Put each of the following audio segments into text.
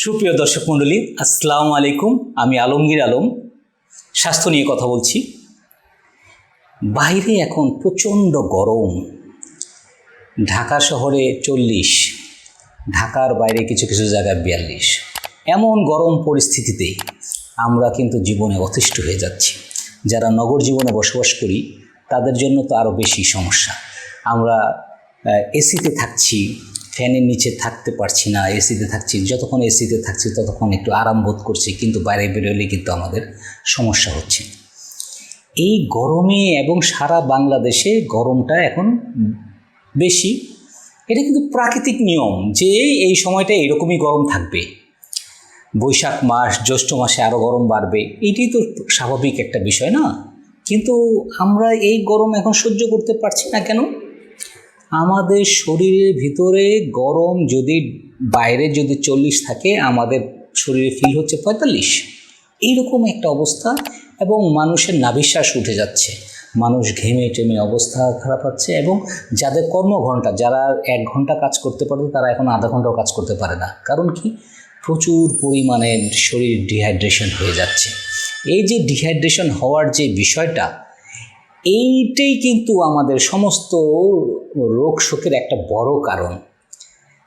সুপ্রিয় দর্শক মণ্ডলী, আসসালামু আলাইকুম। আমি আলমগীর আলম। স্বাস্থ্য নিয়ে কথা বলছি। বাইরে এখন প্রচণ্ড গরম। ঢাকা শহরে চল্লিশ, ঢাকার বাইরে কিছু কিছু জায়গায় বিয়াল্লিশ। এমন গরম পরিস্থিতিতে আমরা কিন্তু জীবনে অতিষ্ঠ হয়ে যাচ্ছি। যারা নগর জীবনে বসবাস করি, তাদের জন্য তো আরও বেশি সমস্যা। আমরা এসিতে থাকছি ফ্যানের নিচে থাকতে পারছি না এসিতে থাকছি। যতক্ষণ এসিতে থাকছি, ততক্ষণ একটু আরাম বোধ করছি, কিন্তু বাইরে বেরোলে কিন্তু আমাদের সমস্যা হচ্ছে। এই গরমে এবং সারা বাংলাদেশে গরমটা এখন বেশি। এটা কিন্তু প্রাকৃতিক নিয়ম যে এই সময়টা এরকমই গরম থাকবে। বৈশাখ মাস, জ্যৈষ্ঠ মাসে আরও গরম বাড়বে, এটি তো স্বাভাবিক একটা বিষয় না? কিন্তু আমরা এই গরম এখন সহ্য করতে পারছি না কেন? আমাদের শরীরের ভিতরে গরম যদি বাইরে যদি চল্লিশ থাকে, আমাদের শরীরে ফিল হচ্ছে পঁয়তাল্লিশ। এইরকম একটা অবস্থা এবং মানুষের নাভিশ্বাস উঠে যাচ্ছে। মানুষ ঘেমে টেমে অবস্থা খারাপ হচ্ছে এবং যাদের কর্মঘণ্টা, যারা এক ঘণ্টা কাজ করতে পারে তারা এখন আধা ঘন্টাও কাজ করতে পারে না। কারণ কি? প্রচুর পরিমাণে শরীর ডিহাইড্রেশন হয়ে যাচ্ছে। এই যে ডিহাইড্রেশন হওয়ার যে বিষয়টা এইটাই কিন্তু আমাদের সমস্ত রোগ শোকের একটা বড় কারণ।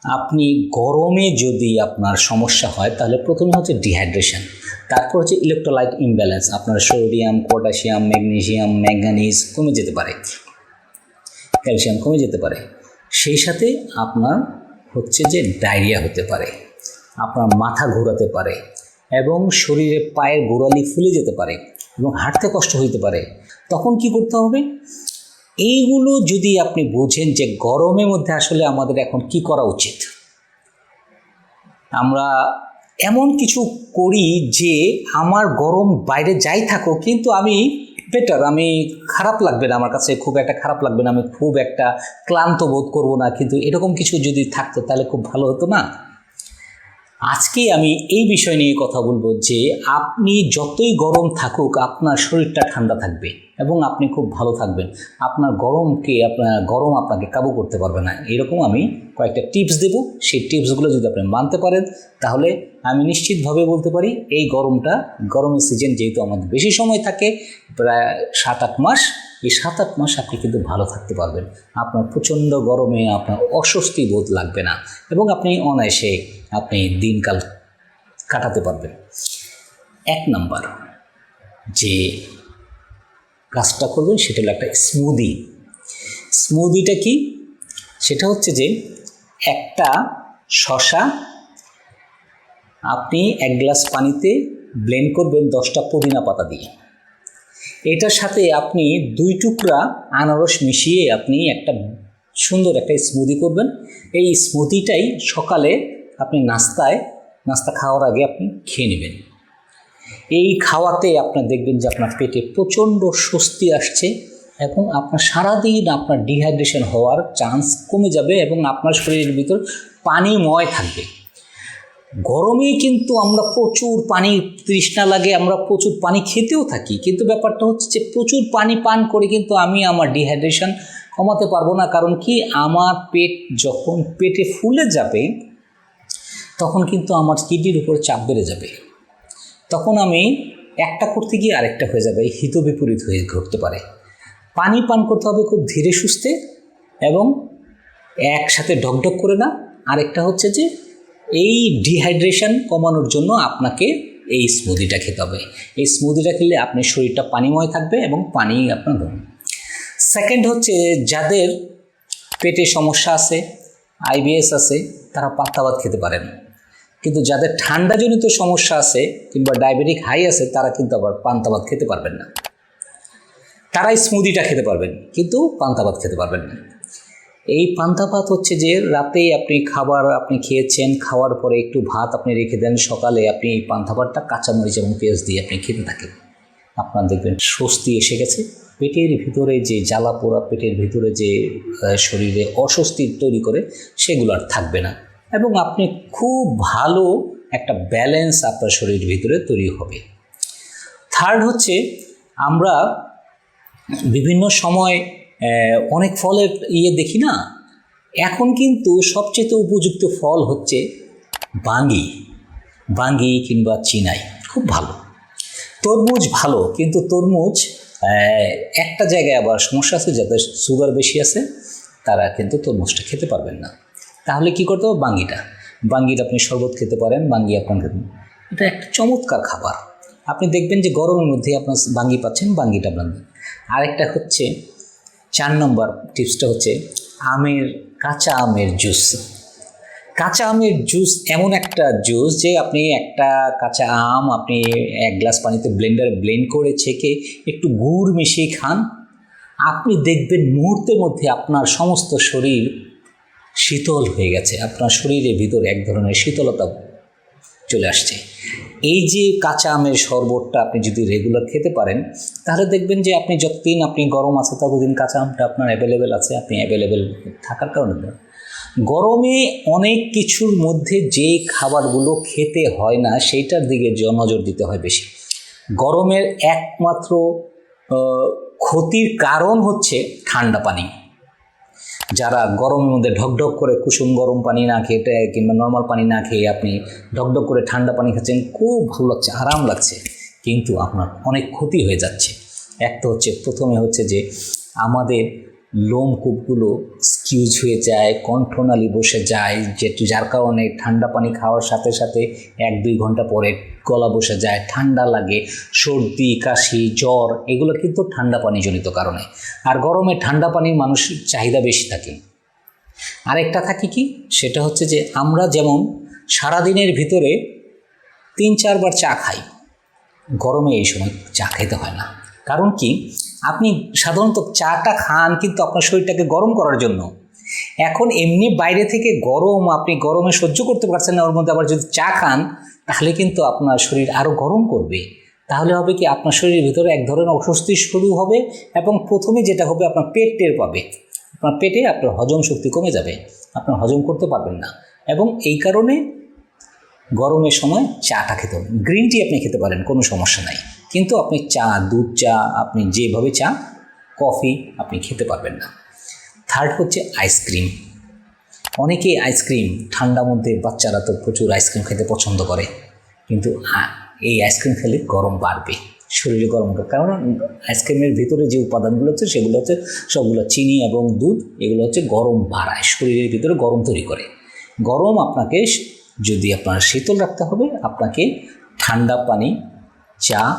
আপনি গরমে যদি আপনার সমস্যা হয়, তাহলে প্রথমে হচ্ছে ডিহাইড্রেশন তারপর হচ্ছে ইলেকট্রোলাইট ইমব্যালেন্স আপনার সোডিয়াম পটাশিয়াম ম্যাগনেসিয়াম ম্যাঙ্গানিজ কমে যেতে পারে ক্যালসিয়াম কমে যেতে পারে। সেই সাথে আপনার হচ্ছে যে ডায়রিয়া হতে পারে, আপনার মাথা ঘোরাতে পারে, এবং শরীরে পায়ের গোড়ালি ফুলে যেতে পারে, এবং হাঁটতে কষ্ট হইতে পারে তখন কি করতে হবে? এইগুলো যদি আপনি বোঝেন যে গরমের মধ্যে আসলে আমাদের এখন কি করা উচিত? আমরা এমন কিছু করি যে আমার গরম বাইরে যাই থাকুক, কিন্তু আমি বেটার আমি খারাপ লাগবে না আমার কাছে, খুব একটা খারাপ লাগবে না, আমি খুব একটা ক্লান্ত বোধ করব না, কিন্তু এরকম কিছু যদি থাকতো তাহলে খুব ভালো হতো না? আজকে আমি এই বিষয় নিয়ে কথা বলব যে আপনি যতই গরম থাকুক, আপনার শরীরটা ঠান্ডা থাকবে এবং আপনি খুব ভালো থাকবেন। আপনার গরমকে, আপনার গরম আপনাকে কাবু করতে পারবে না। এরকম আমি কয়েকটা টিপস দেব। সেই টিপসগুলো যদি আপনি মানতে পারেন, তাহলে আমি নিশ্চিতভাবে বলতে পারি এই গরমটা গরমের সিজন যেহেতু আমাদের বেশি সময় থাকে, প্রায় সাত আট মাস এই সাত আট মাস আপনি কিন্তু ভালো থাকতে পারবেন। আপনার প্রচণ্ড গরমে আপনার অস্বস্তি বোধ লাগবে না এবং আপনি অনায়াসে আপনি দিনকাল কাটাতে পারবেন। এক নাম্বার, যে কাজটা করবেন সেটা হলো একটা স্মুদি স্মুদিটা কি? সেটা হচ্ছে যে একটা শশা আপনি এক গ্লাস পানিতে ব্লেন্ড করবেন দশটা পুদিনা পাতা দিয়ে। এটার সাথে আপনি দুই টুকরা আনারস মিশিয়ে আপনি একটা সুন্দর একটা স্মুদি করবেন। এই স্মুদিটাই সকালে আপনি নাস্তায়, নাস্তা খাওয়ার আগে আপনি খেয়ে নেবেন। এই খাওয়াতে আপনার দেখবেন যে আপনার পেটে প্রচণ্ড স্বস্তি আসছে এবং আপনার সারাদিন আপনার ডিহাইড্রেশন হওয়ার চান্স কমে যাবে এবং আপনার শরীরের ভিতর পানিময় থাকবে। গরমে কিন্তু আমরা প্রচুর পানি তৃষ্ণা লাগে, আমরা প্রচুর পানি খেতেও থাকি। কিন্তু ব্যাপারটা হচ্ছে যে প্রচুর পানি পান করে কিন্তু আমি আমার ডিহাইড্রেশন কমাতে পারব না। কারণ কি? আমার পেট যখন পেটে ফুলে যাবে, তখন কিন্তু আমার কিডনির উপর চাপ বেড়ে যাবে। তখন আমি একটা করতে গিয়ে আরেকটা হয়ে যাবে হিত বিপরীত হয়ে ঘটতে পারে। পানি পান করতে হবে খুব ধীরে সুস্থে এবং একসাথে ঢকঢক করে না। আরেকটা হচ্ছে যে এই ডিহাইড্রেশন কমানোর জন্য আপনাকে এই স্মুদিটা খেতে হবে। এই স্মুদিটা খেলে আপনার শরীরটা পানিময় থাকবে এবং পানি আপনার সেকেন্ড হচ্ছে যাদের পেটে সমস্যা আছে আইবিএস আছে, তারা পাত্তা ভাত খেতে পারেন। কিন্তু যাদের ঠান্ডাজনিত সমস্যা আছে কিংবা ডায়াবেটিক হাই আছে, তারা কিন্তু আবার পান্তা ভাত খেতে পারবেন না। তারাই স্মুদিটা খেতে পারবেন, কিন্তু পান্তা ভাত খেতে পারবেন না। এই পান্তা ভাত হচ্ছে যে রাতেই আপনি খাবার আপনি খেয়েছেন, খাওয়ার পরে একটু ভাত আপনি রেখে দেন, সকালে আপনি এই পান্তা ভাতটা কাঁচামরিচ এবং পেঁয়াজ দিয়ে আপনি খেতে থাকেন। আপনার দেখবেন স্বস্তি এসে গেছে। পেটের ভিতরে যে জ্বালা পোড়া, পেটের ভিতরে যে শরীরে অস্বস্তি তৈরি করে, সেগুলো আর থাকবে না। এবং আপনি খুব ভালো একটা ব্যালেন্স আপনার শরীরের ভিতরে তৈরি হবে। থার্ড হচ্ছে, আমরা বিভিন্ন সময় অনেক ফলের ইয়ে দেখি না? এখন কিন্তু সবচেয়ে উপযুক্ত ফল হচ্ছে বাঙ্গি। বাঙ্গি কিংবা চিনাই, খুব ভালো। তরমুজ ভালো, কিন্তু তরমুজ একটা জায়গায় আবার সমস্যা আছে, যাদের সুগার বেশি আছে, তারা কিন্তু তরমুজটা খেতে পারবেন না। তাহলে কি করতে হবে? বাঙ্গিটা। বাঙ্গির আপনি শরবত খেতে পারেন, বাঙ্গি আপনার এটা একটা চমৎকার খাবার। আপনি দেখবেন যে গরমের মধ্যে আপনার বাঙ্গি পাচ্ছেন, বাঙ্গিটা আপনার আরেকটা হচ্ছে চার নম্বর টিপসটা হচ্ছে আমের কাঁচা আমের জুস। কাঁচা আমের জুস এমন একটা জুস যে আপনি একটা কাঁচা আম আপনি এক গ্লাস পানিতে ব্লেন্ডারে ব্লেন্ড করে ছেঁকে একটু গুড় মিশিয়ে খান। আপনি দেখবেন মুহূর্তের মধ্যে আপনার সমস্ত শরীর শীতল হয়ে গেছে। আপনার শরীরের ভিতরে এক ধরনের শীতলতা চলে আসছে। এই যে কাঁচা আমের শরবতটা আপনি যদি রেগুলার খেতে পারেন, তাহলে দেখবেন যে আপনি যতদিন আপনি গরম আছে ততদিন কাঁচা আমটা আপনার অ্যাভেলেবেল আছে, আপনি অ্যাভেলেবেল থাকার কারণে গরমে অনেক কিছুর মধ্যে যে খাবারগুলো খেতে হয় না, সেইটার দিকে নজর দিতে হয় বেশি। গরমের একমাত্র ক্ষতির কারণ হচ্ছে ঠান্ডা পানি। যারা গরমের মধ্যে ঢকঢক করে কুসুম গরম পানি না খেয়ে কিংবা নর্মাল পানি না খেয়ে আপনি ঢকঢক করে ঠান্ডা পানি খাচ্ছেন, খুব ভালো লাগছে, আরাম লাগছে। কিন্তু আপনার অনেক ক্ষতি হয়ে যাচ্ছে। এক তো হচ্ছে, প্রথমে হচ্ছে যে আমাদের লোমকূপগুলো স্কিউজ হয়ে যায়, কণ্ঠনালী বসে যায়, যে যার কারণে ঠান্ডা পানি খাওয়ার সাথে সাথে এক দুই ঘণ্টা পরে গলা বসে যায়, ঠান্ডা লাগে, সর্দি, কাশি, জ্বর, এগুলো কিন্তু ঠান্ডা পানিজনিত কারণে। আর গরমে ঠান্ডা পানির মানুষের চাহিদা বেশি থাকে। আরেকটা থাকে কি? সেটা হচ্ছে যে আমরা যেমন সারাদিনের ভিতরে তিন চারবার চা খাই, গরমে এই সময় চা খেতে হয় না। কারণ কি? আপনি সাধারণত চাটা খান কিন্তু আপনার শরীরটাকে গরম করার জন্য। এখন এমনি বাইরে থেকে গরম, আপনি গরমে সহ্য করতে পারছেন না, ওর মধ্যে আবার যদি চা খান, তাহলে কিন্তু আপনার শরীর আরও গরম করবে। তাহলে হবে কি, আপনার শরীরের ভিতরে এক ধরনের অস্বস্তি শুরু হবে এবং প্রথমে যেটা হবে, আপনার পেট টের পাবে। আপনার পেটে আপনার হজম শক্তি কমে যাবে। আপনার হজম করতে পারবেন না। এবং এই কারণে গরমের সময় চাটা খেতে হবে। গ্রিন টি আপনি খেতে পারেন, কোনো সমস্যা নাই। কিন্তু আপনি চা, দুধ চা, আপনি যেভাবে চা কফি আপনি খেতে পারবেন না। থার্ড হচ্ছে আইসক্রিম অনেকেই আইসক্রিম ঠান্ডা মধ্যে বাচ্চারা তো প্রচুর আইসক্রিম খেতে পছন্দ করে। কিন্তু এই আইসক্রিম খেলে গরম বাড়বে, শরীরে গরম কারণ আইসক্রিমের ভিতরে যে উপাদানগুলো হচ্ছে সেগুলো হচ্ছে সবগুলো চিনি এবং দুধ, এগুলো হচ্ছে গরম বাড়ায়, শরীরের ভিতরে গরম তৈরি করে। গরম আপনাকে যদি আপনার শীতল রাখতে হবে, আপনাকে ঠান্ডা পানি, চা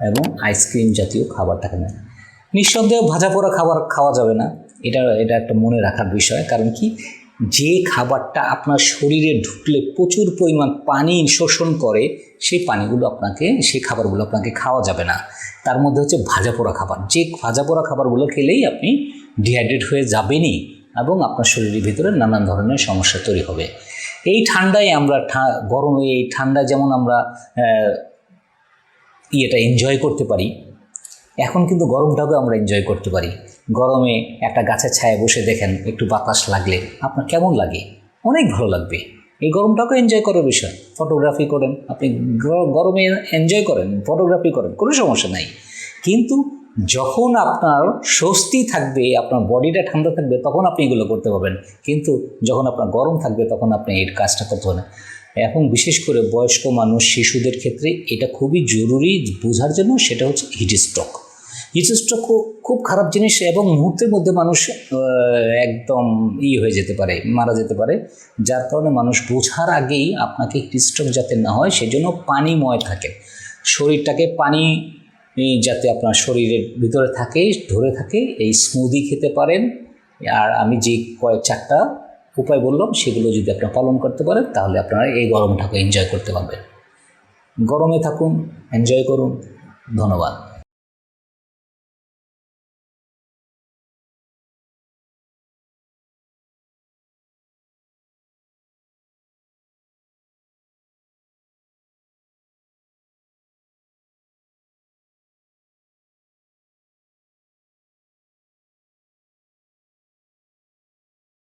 এবং আইসক্রিম জাতীয় খাবারটাকে নেন নিঃসন্দেহে ভাজা পোড়া খাবার খাওয়া যাবে না। এটা এটা একটা মনে রাখার বিষয়। কারণ কি? যে খাবারটা আপনার শরীরে ঢুকলে প্রচুর পরিমাণ পানি শোষণ করে, সেই পানিগুলো আপনাকে, সেই খাবারগুলো আপনাকে খাওয়া যাবে না। তার মধ্যে হচ্ছে ভাজা পোড়া খাবার। যে ভাজা পোড়া খাবারগুলো খেলেই আপনি ডিহাইড্রেট হয়ে যাবেনই এবং আপনার শরীরের ভিতরে নানান ধরনের সমস্যা তৈরি হবে। এই ঠান্ডায় আমরা গরমে এই ঠান্ডায় যেমন আমরা ইয়েটা এনজয় করতে পারি, এখন কিন্তু গরমটাকেও আমরা এনজয় করতে পারি। গরমে একটা গাছের ছায়া বসে দেখেন, একটু বাতাস লাগলে আপনার কেমন লাগে? অনেক ভালো লাগবে। এই গরমটাকেও এনজয় করার বিষয়। ফটোগ্রাফি করেন, আপনি গরমে এনজয় করেন ফটোগ্রাফি করেন, কোনো সমস্যা নাই। কিন্তু যখন আপনার স্বস্তি থাকবে, আপনার বডিটা ঠান্ডা থাকবে, তখন আপনি এগুলো করতে পারবেন। কিন্তু যখন আপনার গরম থাকবে, তখন আপনি এই কাজটা করতে পারবেন না। এখন বিশেষ করে বয়স্ক মানুষ, শিশুদের ক্ষেত্রে এটা খুবই জরুরি বোঝার জন্য সেটা হচ্ছে হিট স্ট্রোক হিট স্ট্রোক খুব খারাপ জিনিস এবং মুহূর্তের মধ্যে মানুষ একদম ই হয়ে যেতে পারে, মারা যেতে পারে। যার কারণে মানুষ বোঝার আগেই আপনাকে হিট স্ট্রোক যাতে না হয়, সেজন্য পানিময় থাকে। শরীরটাকে পানি যাতে আপনার শরীরের ভিতরে থাকে, ধরে থাকে, এই স্মুদি খেতে পারেন। আর আমি যে কয়েক চারটা উপায় বললাম, সেগুলো যদি আপনার পালন করতে পারেন, তাহলে আপনারা এই গরমটাকে এনজয় করতে পারবেন। গরমে থাকুন এনজয় করুন। ধন্যবাদ।